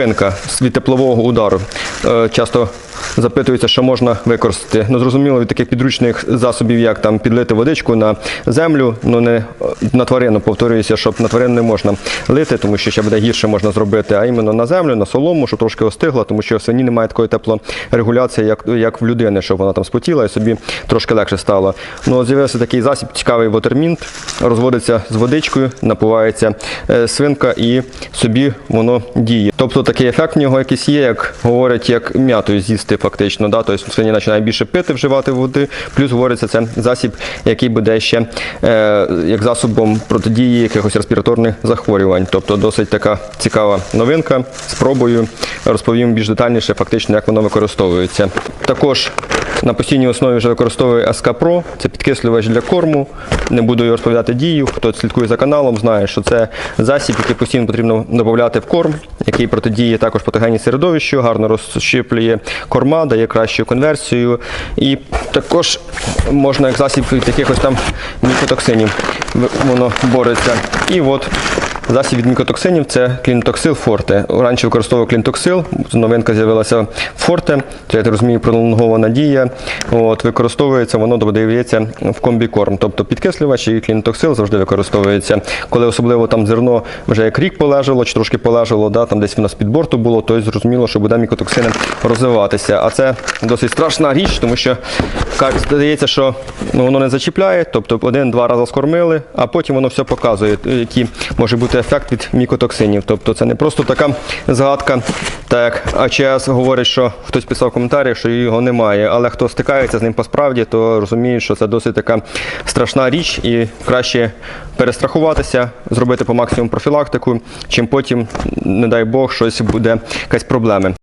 Пинка від теплового удару. Е, Часто запитується, що можна використати. Ну, зрозуміло, від таких підручних засобів, як там підлити водичку на землю, ну не на тварину, повторююся, щоб на тварину не можна лити, тому що ще буде гірше можна зробити, а іменно на землю, на солому, щоб трошки остигла, тому що в свині немає такої теплорегуляції, як, як в людини, щоб вона там спотіла і собі трошки легше стало. Ну, з'явився такий засіб, цікавий вотермінт, розводиться з водичкою, напувається е, свинка і собі воно діє. Тобто такий ефект в нього якийсь є, як говорять, як м'ятою з'їсти фактично. Да? Тобто свині починає більше пити, вживати води, плюс говориться, це засіб, який буде ще е, як засобом протидії якихось респіраторних захворювань. Тобто досить така цікава новинка. Спробую розповім більш детальніше, фактично, як воно використовується. Також на постійній основі вже використовую СК Pro, це підкислювач для корму. Не буду розповідати дію. Хто слідкує за каналом, знає, що це засіб, який постійно потрібно додати в корм, який протидіє також патогенній середовищу, гарно розщеплює корма, дає кращу конверсію. І також можна як засіб від якихось там мікотоксинів воно бореться. І от Засіб від мікотоксинів це клінтоксил Форте. Раніше використовував клінтоксил, новинка з'явилася Форте, це я розумію, пролонгована дія. От, використовується, воно додається в комбікорм. Тобто підкислювач і клінтоксил завжди використовується. Коли особливо там зерно вже як рік полежало, чи трошки полежало, да, там десь воно з-під борту було, то зрозуміло, що буде мікотоксини розвиватися. А це досить страшна річ, тому що здається, що ну, воно не зачіпляє, тобто один-два рази скормили, а потім воно все показує, який може бути ефект від мікотоксинів. Тобто це не просто така згадка, так як АЧС говорить, що хтось писав в коментарях, що його немає, але хто стикається з ним по справді, то розуміє, що це досить така страшна річ і краще перестрахуватися, зробити по максимуму профілактику, чим потім, не дай Бог, щось буде якась проблеми.